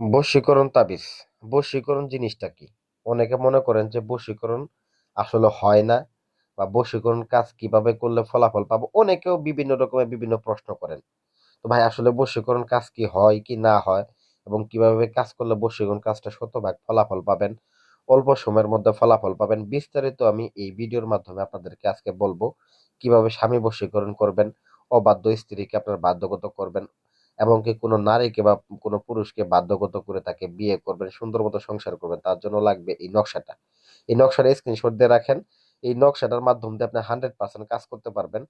বশীকরণ তাবিজ। বশীকরণ জিনিসটা কি? অনেকে মনে করেন যে বশীকরণ আসলে হয় না বা বশীকরণ কাজ কীভাবে করলে ফলাফল পাবো? অনেকেও বিভিন্ন রকমের বিভিন্ন প্রশ্ন করেন। তো ভাই, আসলে বশীকরণ কাজ কি হয় কি না হয় এবং কীভাবে কাজ করলে বশীকরণ কাজটা শতভাগ ফলাফল পাবেন? অল্প সময়ের মধ্যে ফলাফল পাবেন। বিস্তারিত আমি এই ভিডিওর মাধ্যমে আপনাদেরকে আজকে বলব কীভাবে স্বামী বশীকরণ করবেন, অবাধ্য স্ত্রীকে আপনার বাধ্যগত করবেন এবং কি কোনো নারীকে বা কোনো পুরুষকে বাধ্যগত করে তাকে বিয়ে করবেন, সুন্দর মতো সংসার করবেন, তার জন্য লাগবে এই নকশাটা। এই নকশার স্ক্রিনশট দিয়ে রাখেন। এই নকশাটার মাধ্যমে দিয়ে আপনি হান্ড্রেড পার্সেন্ট কাজ করতে পারবেন।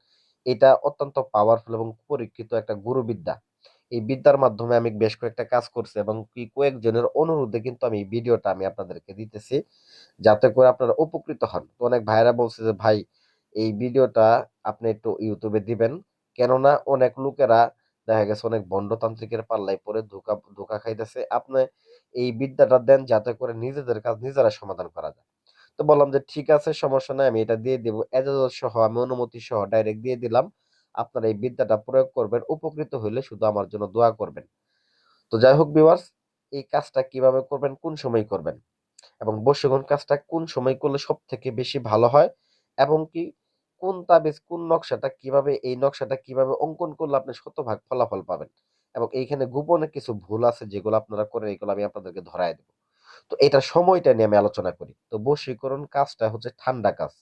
এটা অত্যন্ত পাওয়ারফুল এবং পরীক্ষিত একটা গুরুবিদ্যা। এই বিদ্যার মাধ্যমে আমি বেশ কয়েকটা কাজ করছি এবং কি কয়েকজনের অনুরোধে কিন্তু আমি এই ভিডিওটা আমি আপনাদেরকে দিতেছি যাতে করে আপনারা উপকৃত হন। তো অনেক ভাইরা বলছে যে, ভাই, এই ভিডিওটা আপনি একটু ইউটিউবে দিবেন। কেননা অনেক লোকেরা দেখা গেছে অনেক বন্ডতান্ত্রিকের পাল্লায় পড়ে ধোকা ধোকা খাইতেছে। আপনি এই বিদ্যাটা দেন যাতে করে নিজেদের কাজ নিজেরা সমাধান করা যায়। তো বললাম যে, ঠিক আছে, সমস্যা নাই, আমি এটা দিয়ে দেবো। এজাজত সহ আমি অনুমতি সহ ডাইরেক্ট দিয়ে দিলাম, আপনারা এই বিদ্যাটা প্রয়োগ করবেন, উপকৃত হইলে শুধু আমার জন্য দোয়া করবেন। তো যাই হোক ভিউয়ার্স এই কাজটা কীভাবে করবেন, কোন সময় করবেন? এবং বশীকরণ কাজটা কোন সময় করলে সব থেকে বেশি ভালো হয়? এবং কি কোন তাবিজ কোন নকশাটা কীভাবে, এই নকশাটা কীভাবে অঙ্কন করলে আপনি শতভাগ ফলাফল পাবেন? এবং এইখানে গোপনে কিছু ভুল আছে যেগুলো আপনারা করেন, এগুলো আমি আপনাদেরকে ধরায় দেবো। তো এটা সময়টা নিয়ে আমি আলোচনা করি। তো বশীকরণ কাজটা হচ্ছে ঠান্ডা কাজ,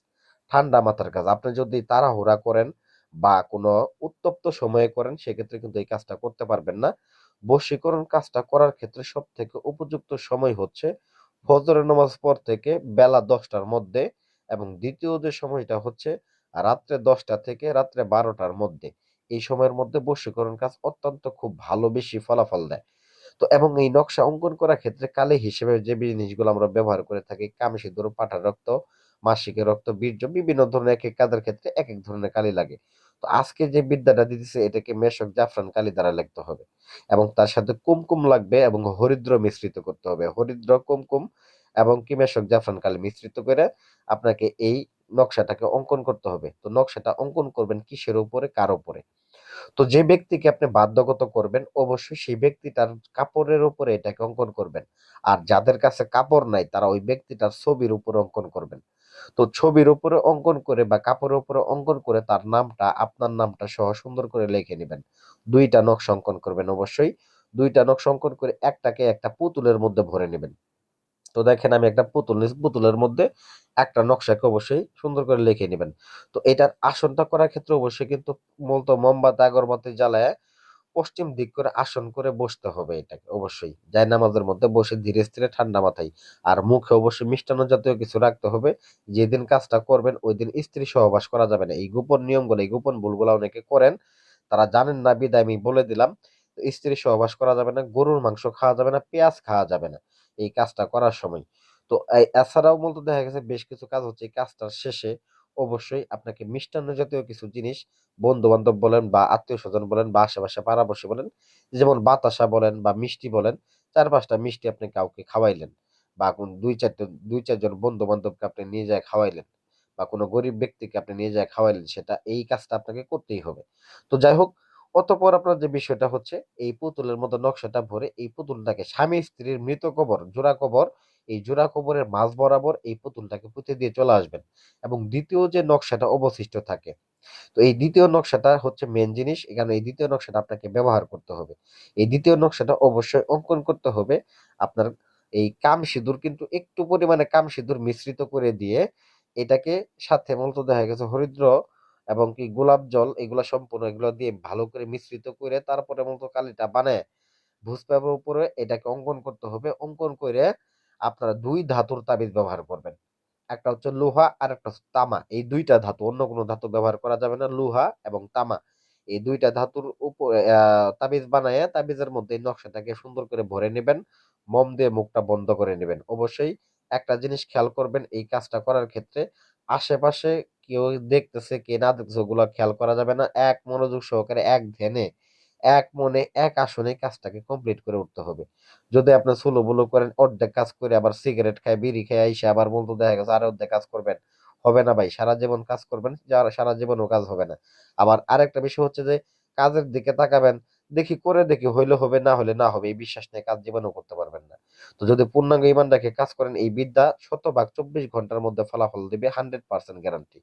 ঠান্ডা মাথার কাজ। আপনি যদি তাড়াহুড়া করেন বা কোনো উত্তপ্ত সময়ে করেন, সেক্ষেত্রে কিন্তু এই কাজটা করতে পারবেন না। বশীকরণ কাজটা করার ক্ষেত্রে সব থেকে উপযুক্ত সময় হচ্ছে ফজরের নামাজ পর থেকে বেলা দশটার মধ্যে এবং দ্বিতীয় যে সময়টা হচ্ছে রাত্রে দশটা থেকে রাত্রে বারোটার মধ্যে। এই সময়ের মধ্যে বশীকরণ কাজ অত্যন্ত খুব ভালো, বেশি ফলাফল দেয়। তো এবং এই নকশা অঙ্কন করার ক্ষেত্রে কালি হিসেবে যে জিনিসগুলো আমরা ব্যবহার করে থাকি কামি সিঁদুর পাঠার রক্ত, মাসিকের রক্ত, বীর্য, বিভিন্ন ধরনের এক এক কাজের ক্ষেত্রে এক এক ধরনের কালি লাগে। তো আজকে যে বিদ্যাটা দিতেছে, এটাকে মেশক জাফরান কালি দ্বারা লিখতে হবে। এবং তার সাথে কুমকুম লাগবে এবং হরিদ্র মিশ্রিত করতে হবে। হরিদ্র, কুমকুম এবং কি মেশক জাফরান কালি মিশ্রিত করে আপনাকে এই নকশাটাকে অঙ্কন করতে হবে। তো নকশাটা অঙ্কন করবেন কিসের উপরে, কার উপরে? তো যে ব্যক্তিকে আপনি বাধ্যগত করবেন, অবশ্যই সেই ব্যক্তিটার কাপড়ের উপরে এটাকে অঙ্কন করবেন। আর যাদের কাছে কাপড় নাই, তারা ওই ব্যক্তিটার ছবির উপরে অঙ্কন করবেন। তো ছবির উপরে অঙ্কন করে বা কাপড়ের উপরে অঙ্কন করে তার নামটা, আপনার নামটা সহ সুন্দর করে লিখে নেবেন। দুইটা নকশা অঙ্কন করবেন অবশ্যই। দুইটা নকশা অঙ্কন করে একটাকে একটা পুতুলের মধ্যে ভরে নেবেন। তো দেখেন আমি একটা পুতুল নিয়েছি পুতুলের মধ্যে একটা নকশাকে অবশ্যই সুন্দর করে লিখে নেবেন। তো এটার আসনটা করার ক্ষেত্রে অবশ্যই কিন্তু মূলত মোমবাতি, আগরবাতি জ্বালায় পশ্চিম দিক করে আসন করে বসতে হবে এটাকে অবশ্যই। যাই নামাজের মধ্যে বসে ধীরে স্থিরে ঠান্ডা মাথায়। আর মুখে অবশ্যই মিষ্টান্ন জাতীয় কিছু রাখতে হবে। যেদিন কাজটা করবেন ওই দিন স্ত্রী সহবাস করা যাবে না। এই গোপন নিয়মগুলো, এই গোপন ভুলগুলো অনেকে করেন। তারা জানেন না, বিদায় আমি বলে দিলাম। স্ত্রী সহবাস করা যাবে না, গরুর মাংস খাওয়া যাবে না, পেঁয়াজ খাওয়া যাবে না। এই কাজটা করার সময়। তো এছাড়াও মূলত দেখা গেছে বেশ কিছু কাজ হচ্ছে এই কাজটার শেষে অবশ্যই আপনাকে মিষ্টান্ন জাতীয় কিছু জিনিস বন্ধু বান্ধব বলেন বা আত্মীয় স্বজন বলেন বা আশেপাশে পাড়াবসী বলেন, যেমন বাতাসা বলেন বা মিষ্টি বলেন, চার পাঁচটা মিষ্টি আপনি কাউকে খাওয়াইলেন বা কোন দুই চারটে, দুই চারজন বন্ধু বান্ধবকে আপনি নিয়ে যায় খাওয়াইলেন বা কোনো গরিব ব্যক্তিকে আপনি নিয়ে যায় খাওয়াইলেন, সেটা এই কাজটা আপনাকে করতেই হবে। তো যাই হোক অতঃপর আপনার যে বিষয়টা হচ্ছে, এই পুতুলের মতো নকশাটা ভরে এই পুতুলটাকে স্বামী স্ত্রীর মৃত কবর, জোড়া কবর, এই জোড়া কবরের মাঝ বরাবর এই পুতুলটাকে পুঁতে দিয়ে চলে আসবেন এবং দ্বিতীয় যে নকশাটা অবশিষ্ট থাকে, তো এই দ্বিতীয় নকশাটা হচ্ছে মেন জিনিস। এখানে এই দ্বিতীয় নকশাটা আপনাকে ব্যবহার করতে হবে। এই দ্বিতীয় নকশাটা অবশ্যই অঙ্কন করতে হবে। আপনার এই কাম সিঁদুর কিন্তু একটু পরিমাণে কাম সিঁদুর মিশ্রিত করে দিয়ে এটাকে সাথে মূলত দেখা গেছে হরিদ্র এবং কি গোলাপ জল এগুলা সম্পূর্ণ এগুলো দিয়ে ভালো করে মিশ্রিত করে তারপরে মূলত কালিটা বানায়। ভুজ পেপারের উপরে এটাকে অঙ্কন করতে হবে। অঙ্কন করে আপনারা দুই ধাতুর তাবিজ ব্যবহার করবেন। একটা হচ্ছে লোহা আর একটা হচ্ছে তামা। এই দুইটা ধাতু, অন্য কোনো ধাতু ব্যবহার করা যাবে না, লোহা এবং তামা। এই দুইটা ধাতুর উপরে তাবিজ বানায় তাবিজের মধ্যে নকশাটাকে সুন্দর করে ভরে নেবেন। মম দিয়ে মুখটা বন্ধ করে নেবেন। অবশ্যই একটা জিনিস খেয়াল করবেন, এই কাজটা করার ক্ষেত্রে আশেপাশে কেউ দেখতেছে কে না দেখতেছে, ওগুলো খেয়াল করা যাবে না। এক মনোযোগ সহকারে, এক ধ্যানে, এক মনে, এক আসনে কাজটাকে কমপ্লিট করে উঠতে হবে। যদি আপনি সুলো বুলো করেন, অর্ধেক কাজ করে আবার সিগারেট খায়, বিড়ি খায় আইসে আবার বলতে দেখা গেছে আর অর্ধেক কাজ করবেন। হবে না ভাই, সারা জীবন কাজ করবেন যার সারা জীবনও কাজ হবে না। আবার আরেকটা বিষয় হচ্ছে যে, কাজের দিকে তাকাবেন, দেখি করে দেখি হইলে হবে, না হলে না হবে, এই বিশ্বাস নিয়ে কাজ জীবনও করতে পারবেন না। তো যদি পূর্ণাঙ্গ ইমান রেখে কাজ করেন, এই বিদ্যা শতভাগ চব্বিশ ঘণ্টার মধ্যে ফলাফল দেবে হান্ড্রেড পার্সেন্ট গ্যারান্টি